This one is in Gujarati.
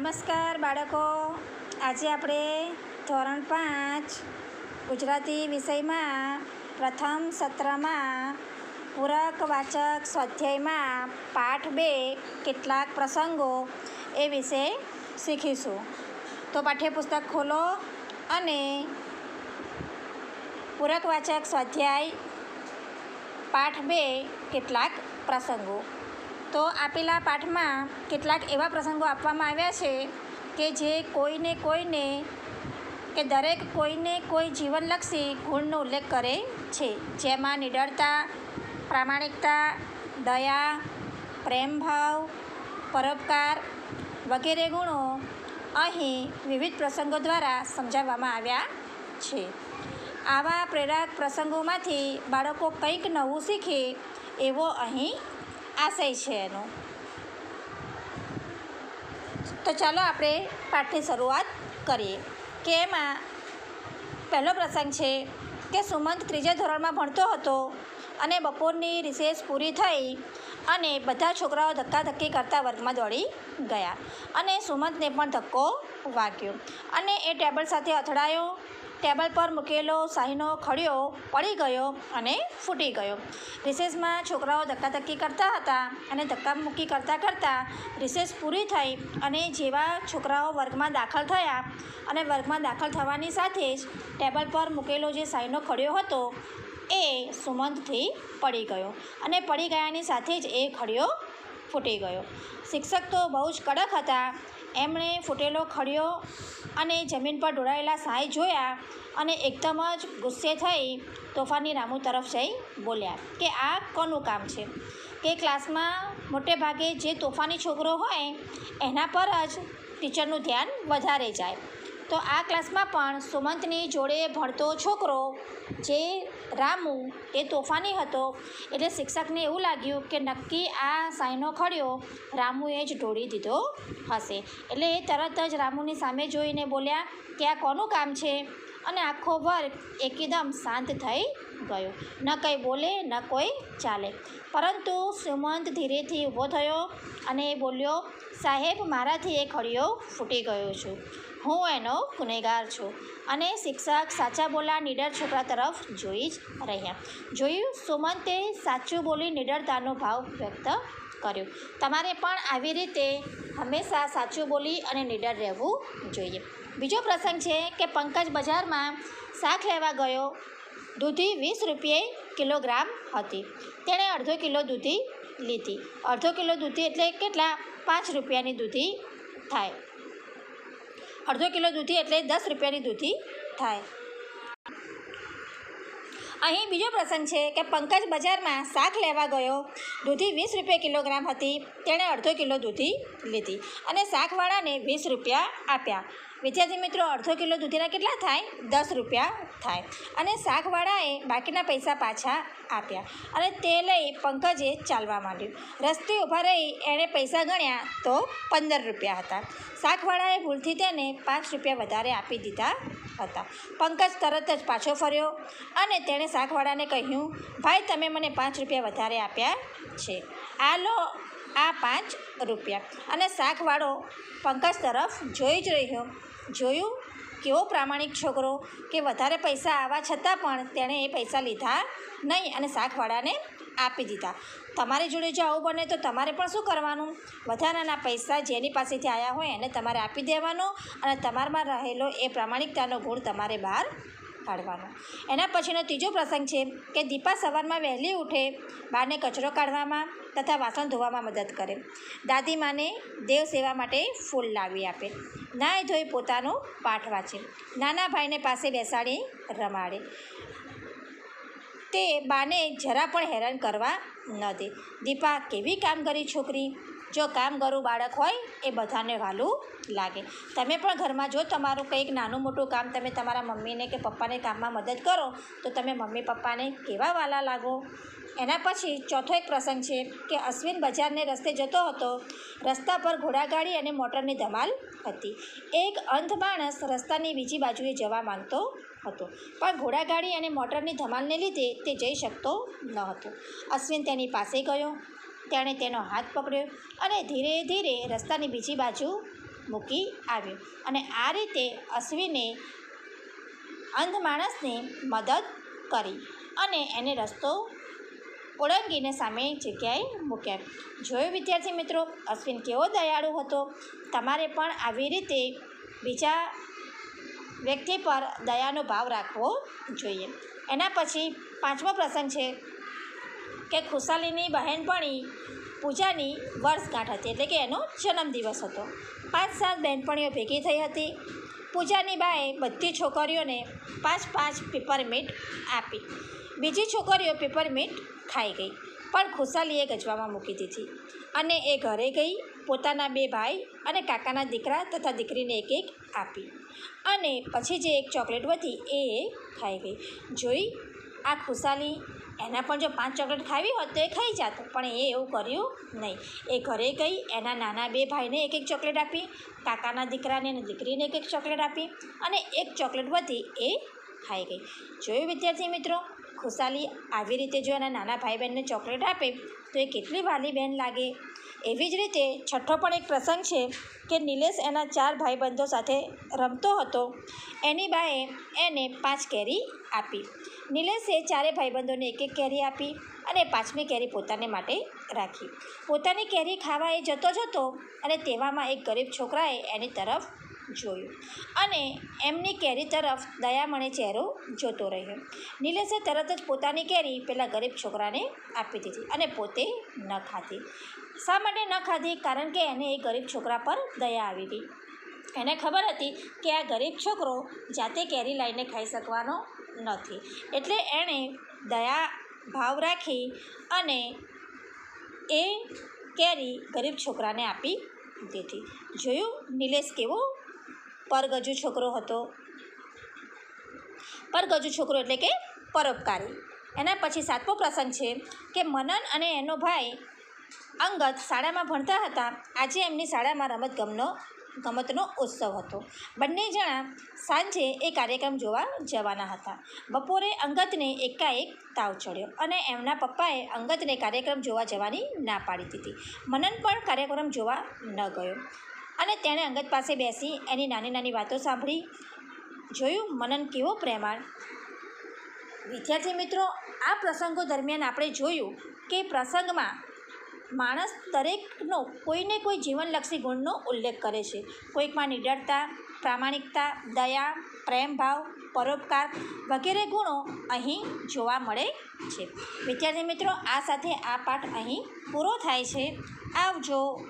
નમસ્કાર બાળકો. આજે આપણે ધોરણ પાંચ ગુજરાતી વિષયમાં પ્રથમ સત્રમાં પૂરક વાચક સ્વાધ્યાયમાં પાઠ બે કેટલાક પ્રસંગો એ વિશે શીખીશું. તો પાઠ્યપુસ્તક ખોલો અને પૂરક વાચક સ્વાધ્યાય પાઠ બે કેટલાક પ્રસંગો. તો આપેલા પાઠમાં કેટલાક એવા પ્રસંગો આપવામાં આવ્યા છે કે જે કોઈને કોઈને કે દરેક કોઈને કોઈ જીવનલક્ષી ગુણનો ઉલ્લેખ કરે છે. જેમાં નિડરતા, પ્રામાણિકતા, દયા, પ્રેમભાવ, પરોપકાર વગેરે ગુણો અહીં વિવિધ પ્રસંગો દ્વારા સમજાવવામાં આવ્યા છે. આવા પ્રેરક પ્રસંગોમાંથી બાળકો કંઈક નવું શીખે એવો અહીં આશય છે એનો. તો ચાલો આપણે પાઠની શરૂઆત કરીએ કે એમાં પહેલો પ્રસંગ છે કે સુમંત ત્રીજા ધોરણમાં ભણતો હતો અને બપોરની રિસેસ પૂરી થઈ અને બધા છોકરાઓ ધક્કાધક્કી કરતા વર્ગમાં દોડી ગયા અને સુમંતને પણ ધક્કો વાગ્યો અને એ ટેબલ સાથે અથડાયો ટેબલ પર મૂકેલો શાહીનો ખડિયો પડી ગયો અને ફૂટી ગયો. રિસેસમાં છોકરાઓ ધક્કાધક્કી કરતા હતા અને ધક્કામુક્કી કરતાં કરતાં રિસેસ પૂરી થઈ અને જેવા છોકરાઓ વર્ગમાં દાખલ થયા અને વર્ગમાં દાખલ થવાની સાથે જ ટેબલ પર મૂકેલો જે શાહીનો ખડિયો હતો એ સુમંતથી પડી ગયો અને પડી ગયાની સાથે જ એ ખડિયો ફૂટી ગયો. શિક્ષક તો બહુ જ કડક હતા એમણે ફૂટેલો ખડિયો અને જમીન પર ઢોળાયેલા સાંઈ જોયા અને એકદમ જ ગુસ્સે થઈ તોફાની રામુ તરફ જઈ બોલ્યા, કે આ કોનું કામ છે? કે ક્લાસમાં મોટે ભાગે જે તોફાની છોકરો હોય, એના પર જ ટીચરનું ધ્યાન વધારે જાય. તો આ ક્લાસમાં પણ સુમંતની જોડે ભણતો છોકરો જે રામુ એ તોફાની હતો. એટલે શિક્ષકને એવું લાગ્યું કે નક્કી આ સાઈનો ખડ્યો રામુએ જ ઢોળી દીધો હશે. એટલે એ તરત જ રામુની સામે જોઈને બોલ્યા કે આ કોનું કામ છે? અને આખો વર્ગ એકદમ શાંત થઈ ગયો. ન કંઈ બોલે, ન કોઈ ચાલે. પરંતુ સુમંત ધીરેથી ઊભો થયો અને બોલ્યો, સાહેબ, મારાથી એ ખડિયો ફૂટી ગયો છું. હું એનો ગુનેગાર છું અને શિક્ષક સાચા બોલા નીડર છોકરા તરફ જોઈ જ રહ્યા. જોયું, સુમંતે સાચું બોલી નીડરતાનો ભાવ વ્યક્ત કર્યો. તમારે પણ આવી રીતે હંમેશા સાચું બોલી અને નીડર રહેવું જોઈએ. બીજો પ્રસંગ છે કે પંકજ બજારમાં શાક લેવા ગયો દૂધી વીસ રૂપિયે કિલોગ્રામ હતી. તેણે અડધો કિલો દૂધી લીધી. અડધો કિલો દૂધી એટલે કેટલા? પાંચ રૂપિયાની દૂધી થાય. અડધો કિલો દૂધી એટલે દસ રૂપિયાની દૂધી થાય. અહીં બીજો પ્રસંગ છે કે પંકજ બજારમાં શાક લેવા ગયો. દૂધી વીસ રૂપિયા કિલોગ્રામ હતી. તેણે અડધો કિલો દૂધી લીધી અને શાકવાળાને વીસ રૂપિયા આપ્યા. વિદ્યાર્થી મિત્રો, અડધો કિલો દૂધીના કેટલા થાય? દસ રૂપિયા થાય. અને શાકવાળાએ બાકીના પૈસા પાછા આપ્યા. અને તે લઈ પંકજે ચાલવા માંડ્યું. રસ્તે ઊભા રહી એણે પૈસા ગણ્યા તો પંદર રૂપિયા હતા. શાકવાળાએ ભૂલથી તેને પાંચ રૂપિયા વધારે આપી દીધા હતા. પંકજ તરત જ પાછો ફર્યો અને તેણે શાકવાળાને કહ્યું, ભાઈ, તમે મને પાંચ રૂપિયા વધારે આપ્યા છે. આ લો આ પાંચ રૂપિયા. અને શાકવાળો પંકજ તરફ જોઈ જ રહ્યો. જોયું? કેવો પ્રામાણિક છોકરો કે વધારે પૈસા આવવા છતાં પણ તેણે એ પૈસા લીધા નહીં અને શાકવાળાને આપી દીધા. તમારી જોડે જો આવું બને તો તમારે પણ શું કરવાનું? વધારાના પૈસા જેની પાસેથી આવ્યા હોય એને તમારે આપી દેવાનો અને તમારામાં રહેલો એ પ્રામાણિકતાનો ગુણ તમારે બહાર કાઢવાનો. એના પછીનો ત્રીજો પ્રસંગ છે કે દીપા સવારમાં વહેલી ઉઠે બાને કચરો કાઢવામાં તથા વાસણ ધોવામાં મદદ કરે. દાદી માને દેવ સેવા માટે ફૂલ લાવી આપે. નાય ધોઈ પોતાનું પાઠ વાંચે. નાના ભાઈને પાસે બેસાડી રમાડે. તે બાને જરા પણ હેરાન કરવા ન દે. દીપા, કેવી કામગરી, છોકરી? જો કામ કરું બાળક હોય, એ બધાને વહાલું લાગે. તમે પણ ઘરમાં જો તમારું કંઈક નાનું મોટું કામ તમે તમારા મમ્મીને કે પપ્પાને કામમાં મદદ કરો, તો તમે મમ્મી પપ્પાને કેવા વાલા લાગો? એના પછી ચોથો એક પ્રસંગ છે કે અશ્વિન બજારને રસ્તે જતો હતો. રસ્તા પર ઘોડાગાડી અને મોટરની ધમાલ હતી. એક અંધ માણસ રસ્તાની બીજી બાજુએ જવા માંગતો હતો. પણ ઘોડાગાડી અને મોટરની ધમાલને લીધે તે જઈ શકતો ન હતો. અશ્વિન તેની પાસે ગયો. તેણે તેનો હાથ પકડ્યો અને ધીરે ધીરે રસ્તાની બીજી બાજુ મૂકી આવ્યો. અને આ રીતે અશ્વિને અંધ માણસને મદદ કરી અને એને રસ્તો ઓળંગીને સામે જગ્યાએ મૂક્યા. જોયું, વિદ્યાર્થી મિત્રો, અશ્વિન કેવો દયાળુ હતો. તમારે પણ આવી રીતે બીજા વ્યક્તિ પર દયાનો ભાવ રાખવો જોઈએ. એના પછી પાંચમો પ્રસંગ છે. કે ખુશાલીની બહેનપણી પૂજાની વર્ષગાંઠ હતી એટલે કે એનો જન્મદિવસ હતો. પાંચ સાત બહેનપણીઓ ભેગી થઈ હતી. પૂજાની બાએ બધી છોકરીઓને પાંચ પાંચ પેપરમીટ આપી. બીજી છોકરીઓ પેપરમીટ ખાઈ ગઈ, પણ ખુશાલીએ ગજવામાં મૂકી દીધી. અને એ ઘરે ગઈ, પોતાના બે ભાઈ અને કાકાના દીકરા તથા દીકરીને એક એક આપી. અને પછી જે એક ચોકલેટ એ એ ખાઈ ગઈ. જોઈ, આ ખુશાલી એના પણ જો પાંચ ચોકલેટ ખાવી હોત તો એ ખાઈ જાત, પણ એ એવું કર્યું નહીં. એ ઘરે ગઈ, એના નાના બે ભાઈને એક એક ચોકલેટ આપી, કાકાના દીકરાને અને દીકરીને એક એક ચોકલેટ આપી અને એક ચોકલેટ વધી એ ખાઈ ગઈ. જોયું વિદ્યાર્થી મિત્રો, ખુશાલી આવી રીતે જો એના નાના ભાઈ બહેનને ચોકલેટ આપે, તો એ કેટલી વાલી બહેન લાગે? એવી જ રીતે છઠ્ઠો પણ એક પ્રસંગ છે કે નિલેશ એના ચાર ભાઈબંધો સાથે રમતો હતો. એની બાએ એને પાંચ કેરી આપી. નિલેશે ચારે ભાઈબંધોને એક એક કેરી આપી અને પાંચમી કેરી પોતાને માટે રાખી. પોતાની કેરી ખાવા એ જતો જતો અને તેવામાં એક ગરીબ છોકરાએ એની તરફ જોયું અને એમની કેરી તરફ દયામણે ચહેરો જોતો રહ્યો. નિલેશે તરત જ પોતાની કેરી પેલા ગરીબ છોકરાને આપી દીધી અને પોતે ન ખાધી. શા માટે ન ખાધી? કારણ કે એને એ ગરીબ છોકરા પર દયા આવી હતી. એને ખબર હતી કે આ ગરીબ છોકરો જાતે કેરી લાવીને ખાઈ શકવાનો નથી. એટલે એણે દયા ભાવ રાખી અને એ કેરી ગરીબ છોકરાને આપી દીધી. જોયું નિલેશ કેવો પરગજુ છોકરો હતો? પરગજુ છોકરો એટલે કે પરોપકારી. એના પછી સાતમો પ્રસંગ છે કે મનન અને એનો ભાઈ અંગત શાળામાં ભણતા હતા. આજે એમની શાળામાં રમત ગમનો ગમતનો ઉત્સવ હતો. બંને જણા સાંજે એ કાર્યક્રમ જોવા જવાના હતા. બપોરે અંગતને એકાએક તાવ ચડ્યો અને એમના પપ્પાએ અંગતને કાર્યક્રમ જોવા જવાની ના પાડી દીધી. મનન પણ કાર્યક્રમ જોવા ન ગયો અને તેણે અંગત પાસે બેસી એની નાની નાની વાતો સાંભળી. જોયું મનન કેવો પ્રેમાળ. વિદ્યાર્થી મિત્રો, આ પ્રસંગો દરમિયાન આપણે જોયું કે પ્રસંગમાં માણસ દરેકનો કોઈને કોઈ જીવનલક્ષી ગુણનો ઉલ્લેખ કરે છે. કોઈકમાં નિડરતા, પ્રામાણિકતા, દયા પ્રેમભાવ પરોપકાર વગેરે ગુણો અહીં જોવા મળે છે. વિદ્યાર્થી મિત્રો, આ સાથે આ પાઠ અહીં પૂરો થાય છે. આવજો.